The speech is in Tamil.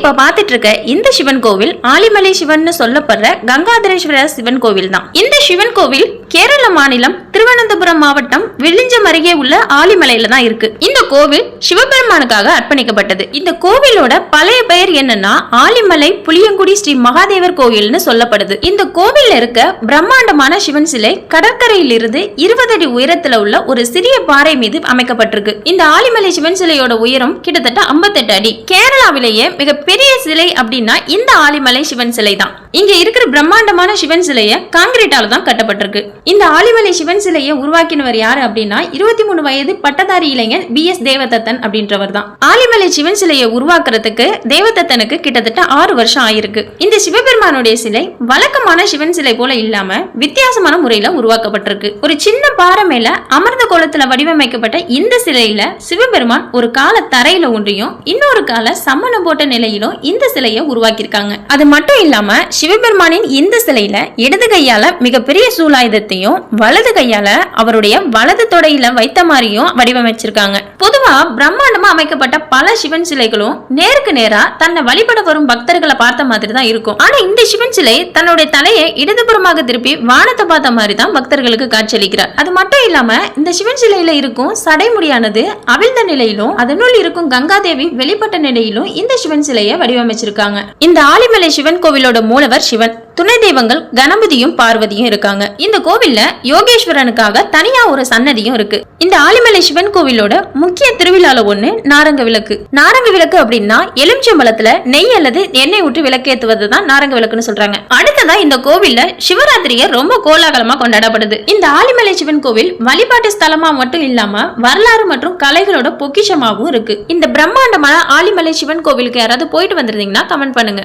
இப்ப பாத்துட்டு இருக்க இந்த சிவன் கோவில் ஆலிமலை சிவன் சொல்லப்படுற கங்காதரேஸ்வரர் சிவன் கோவில் தான் இந்த சிவன் கோவில் கேரள மாநிலம் திருவனந்தபுரம் மாவட்டம் விழிஞ்சம் அருகே உள்ள ஆலிமலையில தான் இருக்கு. இந்த கோவில் சிவபெருமானுக்காக அர்ப்பணிக்கப்பட்டது. இந்த கோவிலோட பழைய பெயர் என்னன்னா ஆலிமலை புளியங்குடி ஸ்ரீ மகாதேவர் கோவில்னு சொல்லப்படுது. இந்த கோவில் இருக்க பிரம்மாண்டமான சிவன் சிலை கடற்கரையில் இருந்து இருபது அடி உயரத்துல உள்ள ஒரு சிறிய பாறை மீது அமைக்கப்பட்டிருக்கு. இந்த ஆலிமலை சிவன் சிலையோட உயரம் கிட்டத்தட்ட 58 அடி. கேரளாவிலேயே மிகப்பெரிய சிலை அப்படின்னா இந்த ஆலிமலை சிவன் சிலை தான். இங்க இருக்கிற பிரம்மாண்டமான சிவன் சிலைய காங்கிரீட்டால தான் கட்டப்பட்டிருக்கு. இந்த ஆலிமலை சிவன் சிலை சிலையை உருவாக்கினவர் யாரு அப்படின்னா இருபத்தி மூணு வயது பட்டதாரி இளைஞர் பி எஸ் தேவதத்தன் அப்படின்றவர் தான். ஆலிமலை சிவன் சிலையை உருவாக்குறதுக்கு தேவதத்தனுக்கு கிட்டத்தட்ட ஆறு வருஷம் ஆயிருக்கு. இந்த சிவபெருமானுடைய சிலை வழக்கமான சிவன் சிலை போல இல்லாம வித்தியாசமான முறையில உருவாக்கப்பட்டிருக்கு. ஒரு சின்ன பாறை மேல அமர்ந்த கோலத்துல வடிவமைக்கப்பட்ட இந்த சிலையில சிவபெருமான் ஒரு கால தரையில ஒன்றியும் இன்னொரு கால சம்மணம் போட்ட நிலையிலும் இந்த சிலையை உருவாக்கியிருக்காங்க. அது மட்டும் இல்லாம சிவபெருமானின் இந்த சிலையில இடது கையால மிகப்பெரிய சூலாயுதத்தையும் வலது கையால அவருடைய வலது தொடையில வைத்த மாதிரியும் வடிவமைச்சிருக்காங்க. பொதுவா பிரம்மாண்டமா அமைக்கப்பட்ட பல சிவன் சிலைகளும் நேருக்கு நேரா தன்னை வழிபட வரும் பக்தர்களை பார்த்த மாதிரி தான் இருக்கும். ஆனா இந்த சிவன் சிலை தன்னுடைய தலையை இடதுபுறமாக திருப்பி வானத்தை பார்த்த மாதிரி தான் பக்தர்களுக்கு காட்சியளிக்கிறார். அது மட்டும் இல்லாம இந்த சிவன் சிலையில இருக்கும் சடைமுடியானது அவிழ்ந்த நிலையிலும் அதனுள் இருக்கும் கங்காதேவி வெளிப்பட்ட நிலையிலும் இந்த சிவன் சிலையை வடிவமைச்சிருக்காங்க. இந்த ஆலிமலை சிவன் கோவிலோட மூலவர் சிவன். துணை தெய்வங்கள் கணபதியும் பார்வதியும் இருக்காங்க. இந்த கோவில்ல யோகேஸ்வரனுக்காக தனியா ஒரு சன்னதியும் இருக்கு. இந்த ஆலிமலை சிவன் கோவிலோட முக்கிய திருவிழால ஒண்ணு நாரங்க விளக்கு. நாரங்க விளக்கு அப்படின்னா எலுமிச்சம்பழத்துல நெய் அல்லது எண்ணெய் ஊற்றி விளக்கேத்துவது தான் நாரங்க விளக்குன்னு சொல்றாங்க. அடுத்ததா இந்த கோவில்ல சிவராத்திரியை ரொம்ப கோலாகலமா கொண்டாடப்படுது. இந்த ஆலிமலை சிவன் கோவில் வழிபாட்டு ஸ்தலமா மட்டும் இல்லாம வரலாறு மற்றும் கலைகளோட பொக்கிஷமாகவும் இருக்கு. இந்த பிரம்மாண்டமான ஆலிமலை சிவன் கோவிலுக்கு யாராவது போயிட்டு வந்திருந்தீங்கன்னா கமெண்ட் பண்ணுங்க.